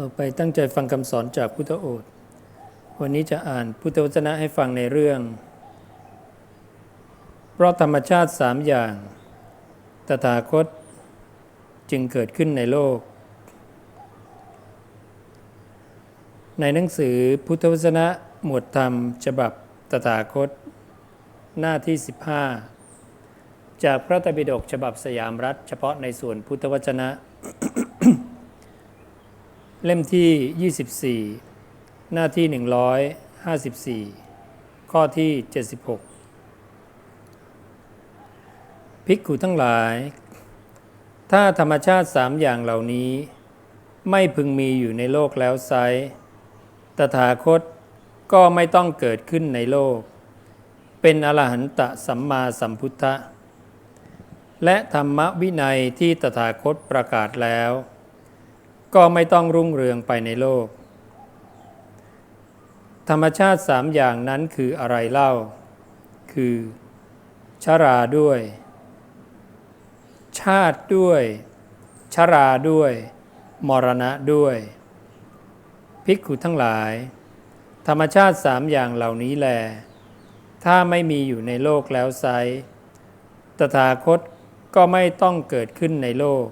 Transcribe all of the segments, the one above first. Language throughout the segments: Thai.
ต่อไปตั้งใจฟังคำสอนจากพุทธโอษฐ์วันนี้จะอ่านพุทธวจนะให้ฟังในเรื่อง เพราะธรรมชาติสามอย่าง ตถาคตจึงเกิดขึ้นในโลก ในหนังสือพุทธวจนะหมวดธรรม ฉบับตถาคต หน้าที่ 15 จากพระไตรปิฎกฉบับสยามรัฐ เฉพาะในส่วนพุทธวจนะ เล่มที่ 24 หน้าที่ 154 ข้อที่ 76 ภิกขุทั้งหลาย ถ้าธรรมชาติสามอย่างเหล่านี้ ไม่พึงมีอยู่ในโลกแล้วไซตถาคตก็ไม่ต้องเกิดขึ้นในโลก เป็นอรหันตสัมมาสัมพุทธะ และธรรมวินัยที่ตถาคตประกาศแล้ว ก็ไม่ต้องรุ่งเรืองไปในโลก ธรรมชาติสามอย่างนั้นคืออะไรเล่า คือชราด้วย ชาติด้วย ชราด้วย มรณะด้วย ภิกขุทั้งหลาย ธรรมชาติสามอย่างเหล่านี้แล ถ้าไม่มีอยู่ในโลกแล้วไซตถาคตก็ไม่ต้องเกิดขึ้นในโลก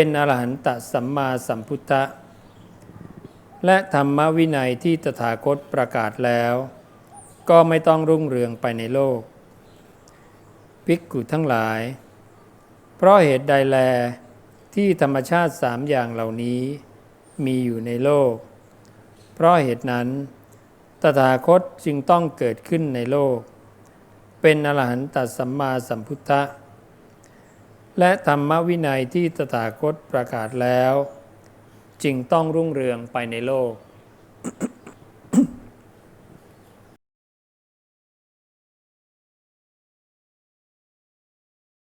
เป็นอรหันตสัมมาสัมพุทธะ และธรรมวินัยที่ตถาคตประกาศแล้ว ก็ไม่ต้องรุ่งเรืองไปในโลก ภิกขุทั้งหลาย เพราะเหตุใดแลที่ธรรมชาติสามอย่างเหล่านี้มีอยู่ในโลก เพราะเหตุนั้น ตถาคตจึงต้องเกิดขึ้นในโลก เป็นอรหันตสัมมาสัมพุทธะ และธรรมวินัยที่ตถาคตประกาศแล้ว จึงต้องรุ่งเรืองไปในโลก